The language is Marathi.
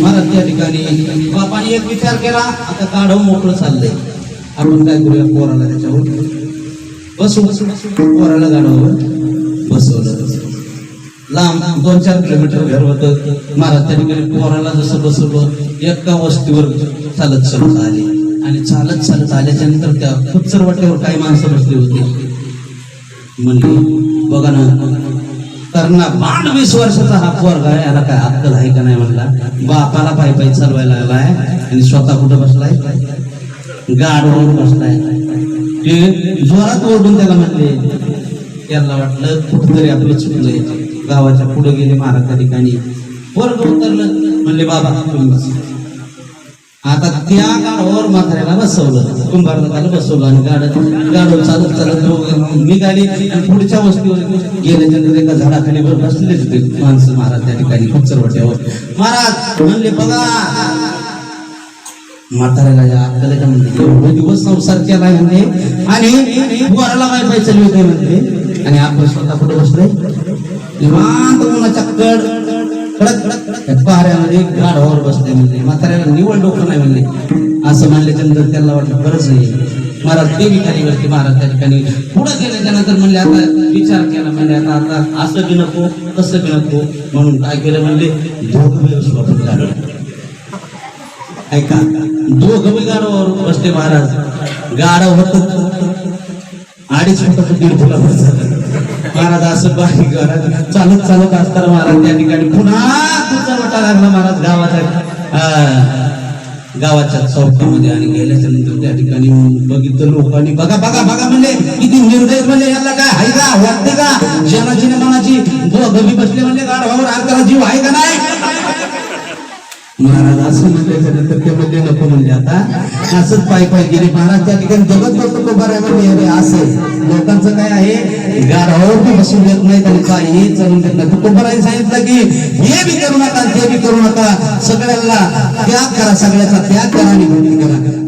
महाराज त्या ठिकाणी बापाने एक विचार केला आता काढव मोकळं चाललंय. आपण काय करूया पोराला त्याच्यावर? बसू बसू पोराला गाढवावर बसवलं. लांब दोन चार किलोमीटर घर होतं. महाराज त्या ठिकाणी पोराला जसं बसवलं एका वस्तीवर चालत चालत आले. आणि चालत चालत आल्याच्यानंतर त्या खुच्चर वाट्यावर काही माणसं बसली होती. म्हणली बघा ना कारण बाण वीस वर्षाचा हा पोरगा आहे. याला काय अक्कल आहे का नाही म्हणला. बापाला पाय पाय चालवायला लागलाय. आणि स्वतः कुठं बसलाय? गाडवर बसलाय. ते जोरात ओरडून त्याला म्हणले त्याला वाटलं कुठतरी आपलं चुकलंय. गावाच्या पुढे गेले महाराज ठिकाणी. वर्ग उतरलं. म्हणले बाबा तुम्ही आता त्या गाडावर म्हाताऱ्याला बसवलं. कुंभारनाथाला बसवलं आणि गाड गाडव चालत चालत निघाली आणि पुढच्या वस्तीवर गेल्याच्यानंतर एका झाडाखाली वर बसलेच होते. माणसं महाराज त्या ठिकाणी खुपचरवट्यावर महाराज म्हणले बघा. म्हाताऱ्याला या अक्कलेच्या म्हणते एवढे दिवस संसार केला म्हणते आणि पोराला काय पाय होते म्हणते आणि आपण स्वतः कुठे बसलोय. निवांत उन्हाच्या कड खडक कडक गाढवावर बसले म्हणले म्हाताऱ्याला निवड डोकं नाही म्हणले असं म्हणल्याच्या नंतर त्याला वाटलं बरंच नाही महाराज देवी खालीवरती महाराज त्या ठिकाणी पुढे गेल्याच्या त्यानंतर म्हणले आता विचार केला म्हणजे आता आता असं बी नको तसं बी नको म्हणून काय केलं म्हणले दोघं स्वतः काढलं ऐका दोघं बी गाडवावर बसले महाराज गाडव होत अडीच फुटाचं दीड फुटावर झालं महाराज असं चालत चालत असताना महाराज त्या ठिकाणी पुन्हा तुझा वाटा लागला महाराज गावाचा गावाच्या चौकामध्ये आणि गेल्याच्यानंतर त्या ठिकाणी बघितलं लोकांनी बघा बघा बघा म्हणले किती निर्दय म्हणले याला काय हायगा वाटते का? जनाची ना मनाची दोघं बसले म्हणले गाडवावर अर्धाला जीव आहे का नाही महाराज असं म्हटल्याच्या नंतर ते म्हणले नको म्हणले आता. असंच पाय पाय गेले. महाराज त्या ठिकाणी जगत बसतो तो बऱ्या म्हणजे असं. लोकांचं काय आहे? गाढवावर बी बसून देत नाहीत आणि काही चालून देत नाही. तुकोबराने सांगितलं की हे बी करू नका ते बी करू नका. सगळ्यांना त्याग करा सगळ्याचा त्याग करा आणि भक्ती करा.